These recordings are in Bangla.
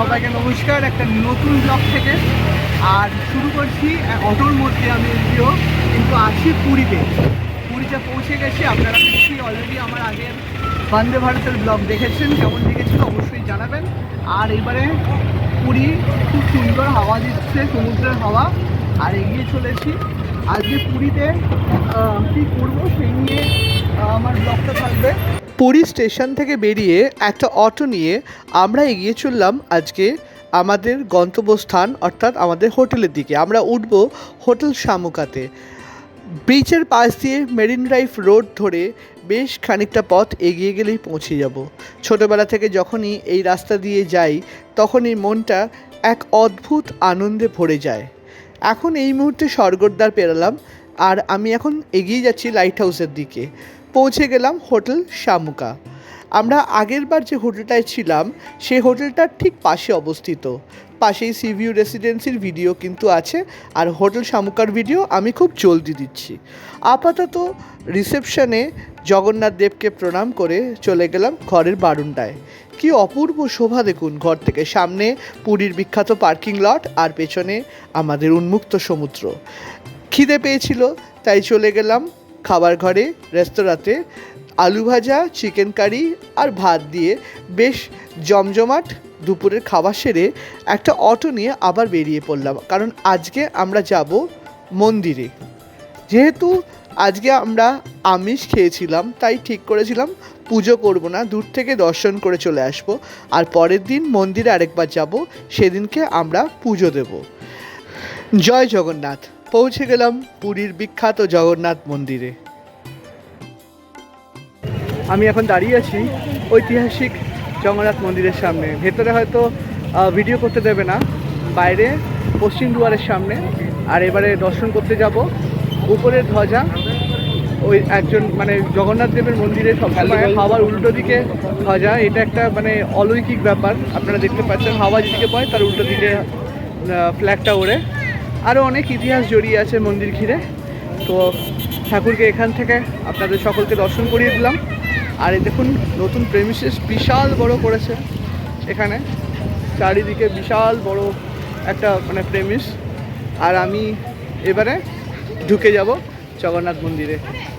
সবাইকে নমস্কার, একটা নতুন ব্লগ থেকে। আর শুরু করছি অটোর মধ্যে আমি ভিডিও, কিন্তু আসি পুরীতে। পুরীতে পৌঁছে গেছি, আপনারা নিশ্চয়ই অলরেডি আমার আগের বন্দে ভারতের ব্লগ দেখেছেন, কেমন লেগেছিল অবশ্যই জানাবেন। আর এবারে পুরী খুব সুন্দর হাওয়া দিচ্ছে, সমুদ্রের হাওয়া, আর এগিয়ে চলেছি। আজকে পুরীতে কী করব সেই নিয়ে আমার ব্লগটা থাকবে। পুরী স্টেশন থেকে বেরিয়ে একটা অটো নিয়ে আমরা এগিয়ে চললাম আজকে আমাদের গন্তব্যস্থান, অর্থাৎ আমাদের হোটেলের দিকে। আমরা উঠব হোটেল শামুকাতে। বিচের পাশ দিয়ে মেরিন ড্রাইভ রোড ধরে বেশ খানিকটা পথ এগিয়ে গেলেই পৌঁছে যাব। ছোটোবেলা থেকে যখনই এই রাস্তা দিয়ে যাই, তখনই মনটা এক অদ্ভুত আনন্দে ভরে যায়। এখন এই মুহূর্তে স্বর্গদ্বার পেরালাম, আর আমি এখন এগিয়ে যাচ্ছি লাইট হাউসের দিকে। পৌঁছে গেলাম হোটেল শামুকা। আমরা আগেরবার যে হোটেলটায় ছিলাম সেই হোটেলটার ঠিক পাশে অবস্থিত। পাশেই সিভিউ রেসিডেন্সির ভিডিও কিন্তু আছে, আর হোটেল শামুকার ভিডিও আমি খুব জলদি দিচ্ছি। আপাতত রিসেপশনে জগন্নাথ দেবকে প্রণাম করে চলে গেলাম ঘরের বারুন্ডায় কি অপূর্ব শোভা দেখুন ঘর থেকে সামনে পুরীর বিখ্যাত পার্কিং লট আর পেছনে আমাদের উন্মুক্ত সমুদ্র। খিদে পেয়েছিল, তাই চলে গেলাম খাবার ঘরে, রেস্তোরাঁতে আলু ভাজা চিকেন কারি আর ভাত দিয়ে বেশ জমজমাট দুপুরের খাবার সেরে একটা অটো নিয়ে আবার বেরিয়ে পড়লাম। কারণ আজকে আমরা যাব মন্দিরে। যেহেতু আজকে আমরা আমিষ খেয়েছিলাম, তাই ঠিক করেছিলাম পুজো করব না, দূর থেকে দর্শন করে চলে আসব। আর পরের দিন মন্দিরে আরেকবার যাব, সেদিনকে আমরা পুজো দেব। জয় জগন্নাথ। পৌঁছে গেলাম পুরীর বিখ্যাত জগন্নাথ মন্দিরে। আমি এখন দাঁড়িয়ে আছি ঐতিহাসিক জগন্নাথ মন্দিরের সামনে। ভেতরে হয়তো ভিডিও করতে দেবে না বাইরে পশ্চিম দুয়ারের সামনে। আর এবারে দর্শন করতে যাব। উপরের ধ্বজা ওই একজন মানে জগন্নাথ দেবের মন্দিরে সবসময় হাওয়ার উল্টো দিকে ধ্বজা এটা একটা মানে অলৌকিক ব্যাপার। আপনারা দেখতে পাচ্ছেন হাওয়া যেদিকে বয় তার উল্টো দিকে ফ্ল্যাগটা ওড়ে। আরও অনেক ইতিহাস জড়িয়ে আছে মন্দির ঘিরে। তো ঠাকুরকে এখান থেকে আপনাদের সকলকে দর্শন করিয়ে দিলাম। আর এই দেখুন, নতুন প্রেমিসেস বিশাল বড় করেছে এখানে। চারিদিকে বিশাল বড় একটা মানে প্রেমিস। আর আমি এবারে ঢুকে যাব জগন্নাথ মন্দিরে।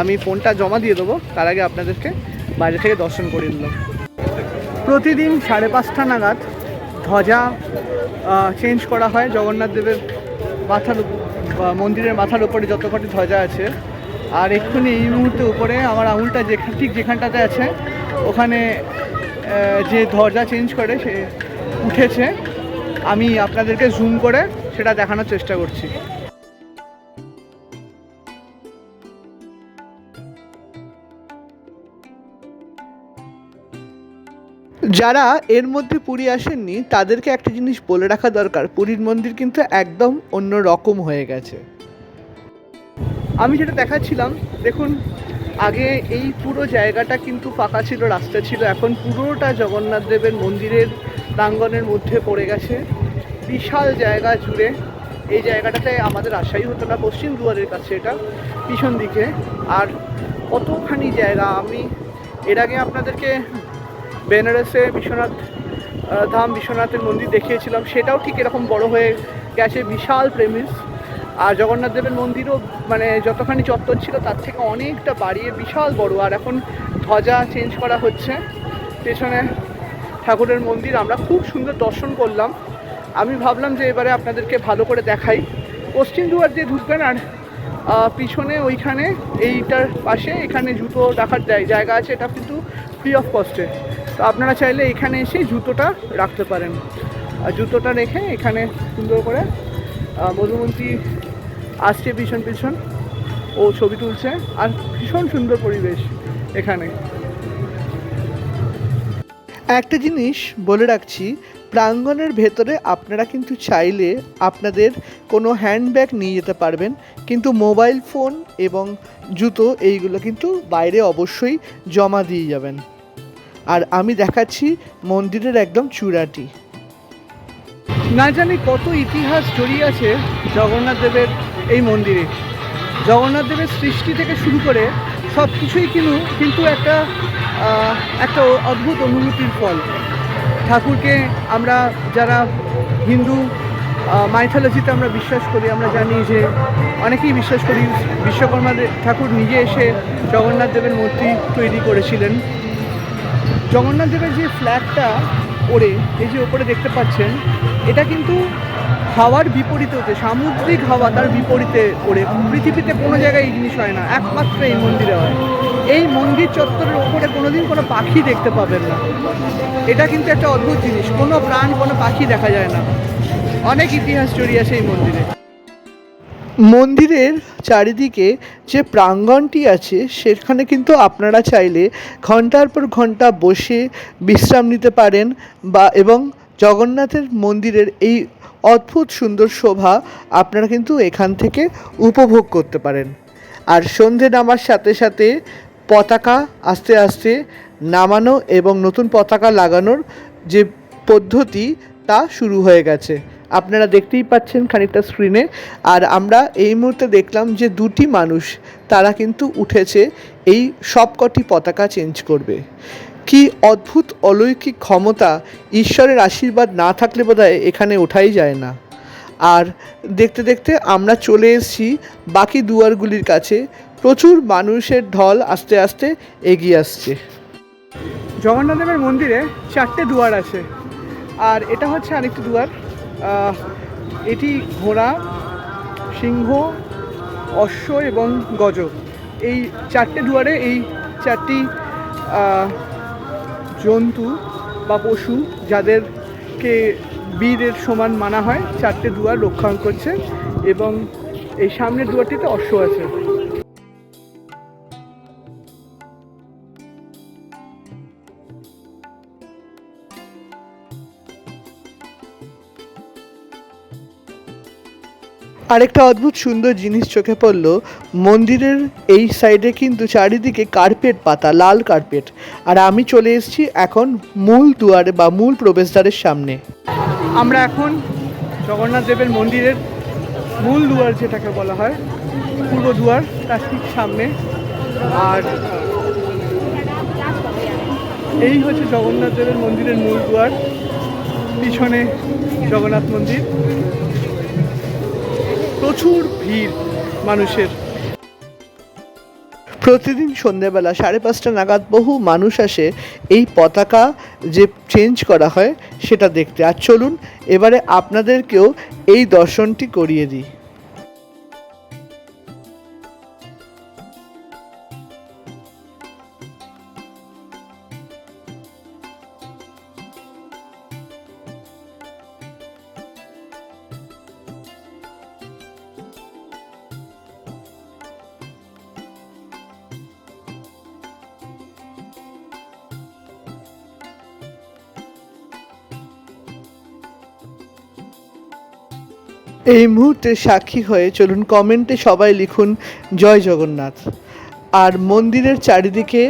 আমি ফোনটা জমা দিয়ে দেবো, তার আগে আপনাদেরকে বাইরে থেকে দর্শন করিয়ে দিলাম। প্রতিদিন সাড়ে পাঁচটা নাগাদ ধ্বজা চেঞ্জ করা হয় জগন্নাথ দেবের মাথার মন্দিরের মাথার উপরে যত কটি ধ্বজা আছে। আর এক্ষুনি এই মুহূর্তে উপরে আমার আঙুলটা যেখান ঠিক যেখানটাতে আছে, ওখানে যে ধ্বজা চেঞ্জ করে সে উঠেছে। আমি আপনাদেরকে জুম করে সেটা দেখানোর চেষ্টা করছি। যারা এর মধ্যে পুরী আসেননি, তাদেরকে একটা জিনিস বলে রাখা দরকার, পুরীর মন্দির কিন্তু একদম অন্য রকম হয়ে গেছে। আমি যেটা দেখাচ্ছিলাম, দেখুন, আগে এই পুরো জায়গাটা কিন্তু ফাঁকা ছিল, রাস্তা ছিল, এখন পুরোটা জগন্নাথ দেবের মন্দিরের প্রাঙ্গণের মধ্যে পড়ে গেছে। বিশাল জায়গা জুড়ে, এই জায়গাটাতে আমাদের আশাই হতো না, পশ্চিম দুয়ারের কাছে এটা, পিছন দিকে। আর কতখানি জায়গা, আমি এর আগে আপনাদেরকে বেনারসে বিশ্বনাথ ধাম বিশ্বনাথের মন্দির দেখিয়েছিলাম, সেটাও ঠিক এরকম বড় হয়ে গেছে, বিশাল প্রেমিস আর জগন্নাথ দেবের মন্দিরও মানে যতখানি চত্বর ছিল, তার থেকে অনেকটা বাড়িয়ে বিশাল বড়। আর এখন ধ্বজা চেঞ্জ করা হচ্ছে। পেছনে ঠাকুরের মন্দির, আমরা খুব সুন্দর দর্শন করলাম। আমি ভাবলাম যে এবারে আপনাদেরকে ভালো করে দেখাই। পশ্চিম দুয়ার দিয়ে ঢুকবেন আর পিছনে ওইখানে, এইটার পাশে এখানে জুতো রাখার জায়- জায়গা আছে, এটা কিন্তু ফ্রি অফ কস্টে তো আপনারা চাইলে এখানে এসে জুতোটা রাখতে পারেন। আর জুতোটা রেখে এখানে সুন্দর করে মধুমন্তী আসছে পিছন পিছন। ও ছবি তুলছে। আর ভীষণ সুন্দর পরিবেশ এখানে। একটা জিনিস বলে রাখছি, প্রাঙ্গণের ভেতরে আপনারা কিন্তু চাইলে আপনাদের কোনো হ্যান্ডব্যাগ নিয়ে যেতে পারবেন। কিন্তু মোবাইল ফোন এবং জুতো এইগুলো কিন্তু বাইরে অবশ্যই জমা দিয়ে যাবেন। আর আমি দেখাচ্ছি মন্দিরের একদম চূড়াটি। না জানি কত ইতিহাস জড়িয়ে আছে জগন্নাথ দেবের এই মন্দিরে। জগন্নাথ দেবের সৃষ্টি থেকে শুরু করে সব কিছুই কিন্তু কিন্তু একটা একটা অদ্ভুত অনুভূতির ফল। ঠাকুরকে আমরা যারা হিন্দু মাইথোলজিতে আমরা বিশ্বাস করি, আমরা জানি যে অনেকেই বিশ্বাস করি, বিশ্বকর্মা ঠাকুর নিজে এসে জগন্নাথ দেবের মূর্তি তৈরি করেছিলেন। জগন্নাথ দেবের যে ফ্ল্যাগটা ওড়ে এই যে ওপরে দেখতে পাচ্ছেন, এটা কিন্তু হাওয়ার বিপরীতে হতে সামুদ্রিক হাওয়া তার বিপরীতে ওড়ে পৃথিবীতে কোনো জায়গায় এই জিনিস হয় না, একমাত্র এই মন্দিরে হয়। এই মন্দির চত্বরের ওপরে কোনোদিন কোনো পাখি দেখতে পাবেন না। এটা কিন্তু একটা অদ্ভুত জিনিস, কোনো প্রাণ, কোনো পাখি দেখা যায় না। অনেক ইতিহাস জড়িয়ে আছে এই মন্দিরে। মন্দিরের চারিদিকে যে প্রাঙ্গণটি আছে, সেখানে কিন্তু আপনারা চাইলে ঘণ্টার পর ঘণ্টা বসে বিশ্রাম নিতে পারেন বা এবং জগন্নাথের মন্দিরের এই অদ্ভুত সুন্দর শোভা আপনারা কিন্তু এখান থেকে উপভোগ করতে পারেন। আর সন্ধে নামার সাথে সাথে পতাকা আস্তে আস্তে নামানো এবং নতুন পতাকা লাগানোর যে পদ্ধতি তা শুরু হয়ে গেছে। আপনারা দেখতেই পাচ্ছেন খানিকটা স্ক্রিনে আর আমরা এই মুহূর্তে দেখলাম যে দুটি মানুষ, তারা কিন্তু উঠেছে এই সবকটি পতাকা চেঞ্জ করবে। কি অদ্ভুত অলৌকিক ক্ষমতা ঈশ্বরের আশীর্বাদ না থাকলে বোধহয় এখানে ওঠাই যায় না। আর দেখতে দেখতে আমরা চলে এসেছি বাকি দুয়ারগুলির কাছে। প্রচুর মানুষের ঢল আস্তে আস্তে এগিয়ে আসছে। জগন্নাথ দেবের মন্দিরে চারটে দুয়ার আছে। আর এটা হচ্ছে আরেকটি দুয়ার। এটি ঘোড়া, সিংহ অশ্ব এবং গজ এই চারটে দুয়ারে এই চারটি জন্তু বা পশু যাদেরকে বীরের সমান মানা হয়, চারটে দুয়ার রক্ষণ করছে এবং এই সামনের দুয়ারটিতে অশ্ব আছে। আরেকটা অদ্ভুত সুন্দর জিনিস চোখে পড়ল, মন্দিরের এই সাইডে কিন্তু চারিদিকে কার্পেট পাতা, লাল কার্পেট আর আমি চলে এসেছি এখন মূল দুয়ারে বা মূল প্রবেশদ্বারের সামনে। আমরা এখন জগন্নাথ দেবের মন্দিরের মূল দুয়ার যেটাকে বলা হয়, পূর্ব দুয়ার, তার ঠিক সামনে। আর এই হচ্ছে জগন্নাথ দেবের মন্দিরের মূল দুয়ার, পিছনে জগন্নাথ মন্দির। প্রচুর ভিড় মানুষের। প্রতিদিন সন্ধ্যেবেলা সাড়ে পাঁচটা নাগাদ বহু মানুষ আসে এই পতাকা যে চেঞ্জ করা হয় সেটা দেখতে। আর চলুন, এবারে আপনাদেরকেও এই দর্শনটি করিয়ে দিই। এই মুহূর্তে সাক্ষী হয়ে চলুন কমেন্টে সবাই লিখুন, জয় জগন্নাথ। আর মন্দিরের চারিদিকে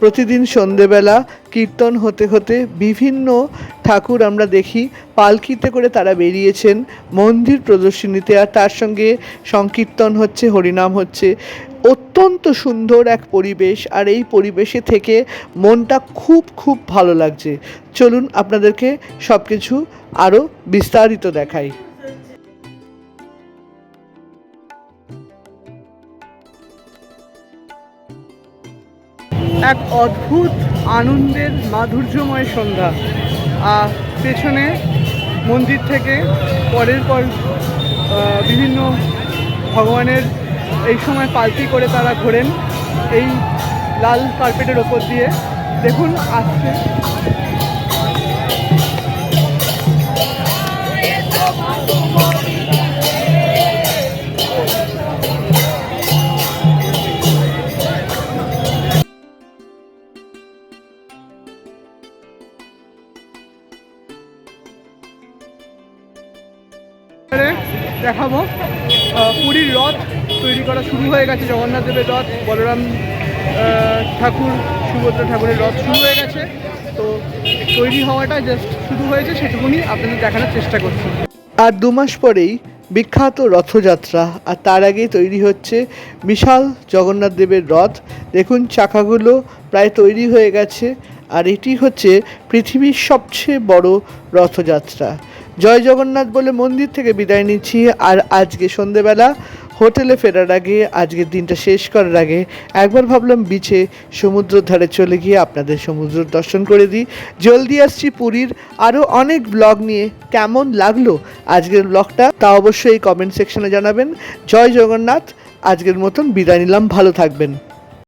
প্রতিদিন সন্ধেবেলা কীর্তন হতে হতে বিভিন্ন ঠাকুর আমরা দেখি, পালকিতে করে তারা বেরিয়েছেন মন্দির প্রদর্শনীতে। আর তার সঙ্গে সংকীর্তন হচ্ছে, হরিনাম হচ্ছে। অত্যন্ত সুন্দর এক পরিবেশ, আর এই পরিবেশে থেকে মনটা খুব খুব ভালো লাগছে। চলুন আপনাদেরকে সব কিছু আরও বিস্তারিত দেখাই। এক অদ্ভুত আনন্দের মাধুর্যময় সন্ধ্যা। আর পেছনে মন্দির থেকে পরের পর বিভিন্ন ভগবানের এই সময় পাল্টি করে তারা ঘোরেন। এই লাল কার্পেটের ওপর দিয়ে। দেখুন, আসছে দেখাবো। পুরীর রথ তৈরি করা শুরু হয়ে গেছে, জগন্নাথ দেবের রথ, বলরাম ঠাকুর, সুভদ্রা ঠাকুরের রথ শুরু হয়ে গেছে। তো তৈরি হওয়াটা জাস্ট শুরু হয়েছে, সেটুকুনি আপনাদের দেখানোর চেষ্টা করছি। আর দু মাস পরেই বিখ্যাত রথযাত্রা, আর তার আগে তৈরি হচ্ছে বিশাল জগন্নাথ দেবের রথ। দেখুন, চাকাগুলো প্রায় তৈরি হয়ে গেছে, আর এটি হচ্ছে পৃথিবীর সবচেয়ে বড় রথযাত্রা। জয় জগন্নাথ বলে মন্দির থেকে বিদায় নিচ্ছি। আর আজকে সন্ধেবেলা হোটেলে ফেরার আগে, আজকের দিনটা শেষ করার আগে একবার ভাবলাম বিচে সমুদ্রের ধারে চলে গিয়ে আপনাদের সমুদ্র দর্শন করে দিই। জলদি আসছি পুরীর। আরও অনেক ব্লগ নিয়ে কেমন লাগল আজকের ব্লগটা তা অবশ্যই কমেন্ট সেকশনে জানাবেন। জয় জগন্নাথ, আজকের মতন বিদায় নিলাম। ভালো থাকবেন।